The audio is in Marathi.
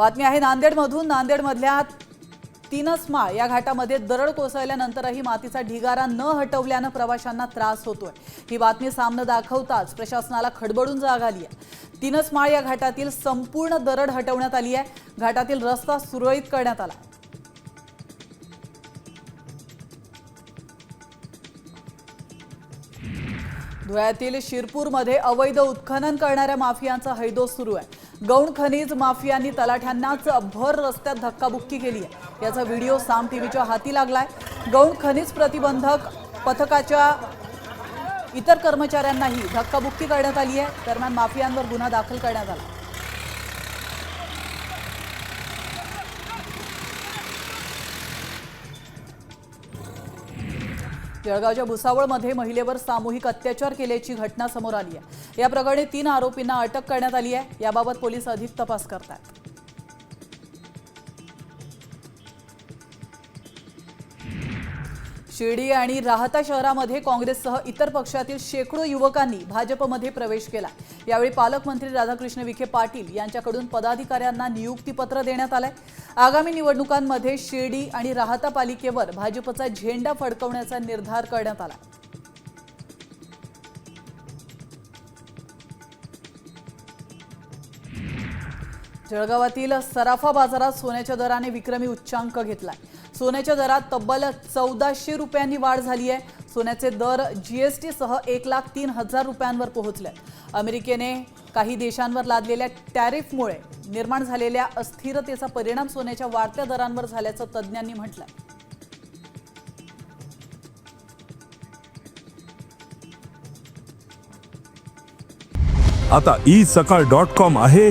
बातमी आहे नांदेडमधून नांदेडमधल्या तीनच माळ या घाटामध्ये दरड कोसळल्यानंतरही मातीचा ढिगारा न हटवल्यानं प्रवाशांना त्रास होतोय. ही बातमी सामनं दाखवताच प्रशासनाला खडबडून जाग आली आहे. तीनच माळ या घाटातील संपूर्ण दरड हटवण्यात आली आहे. घाटातील रस्ता सुरळीत करण्यात आला. धुळ्यातील शिरपूरमध्ये अवैध उत्खनन करणाऱ्या माफियांचा हैदोस सुरू आहे. गौण खनिज माफियांनी तलाठ्यांनाच भर रस्त्यात धक्काबुक्की केली आहे. याचा व्हिडिओ साम टीव्हीच्या हाती लागलाय. गौण खनिज प्रतिबंधक पथकाच्या इतर कर्मचाऱ्यांनाही धक्काबुक्की करण्यात आली आहे. दरम्यान माफियांवर गुन्हा दाखल करण्यात आला. जळगावच्या भुसावळमध्ये महिलेवर सामूहिक अत्याचार केल्याची घटना समोर आली आहे. या प्रकरणी तीन आरोपींना अटक करण्यात आली आहे. याबाबत पोलीस अधिक तपास करतात शिर्डी आणि राहता शहरामध्ये काँग्रेससह इतर पक्षातील शेकडो युवकांनी भाजपमध्ये प्रवेश केला. यावेळी पालकमंत्री राधाकृष्ण विखे पाटील यांच्याकडून पदाधिकाऱ्यांना नियुक्तीपत्र देण्यात आलंय. आगामी निवडणुकांमध्ये शिर्डी आणि राहता पालिकेवर भाजपचा झेंडा फडकवण्याचा निर्धार करण्यात आला. जळगावातील सराफा बाजारात सोन्याच्या दराने विक्रमी उच्चांक घेतलाय. सोन्याच्या दरात तब्बल चौदाशे रुपयांनी वाढ झाली आहे. सोन्याचे दर जीएसटी सह एक लाख तीन हजार रुपयांवर पोहोचले. अमेरिकेने काही देशांवर लादलेल्या टॅरिफमुळे निर्माण झालेल्या अस्थिरतेचा परिणाम सोन्याच्या वाढत्या दरांवर झाल्याचं तज्ज्ञांनी म्हटलंय. आता ई सकाळ डॉट कॉम आहे.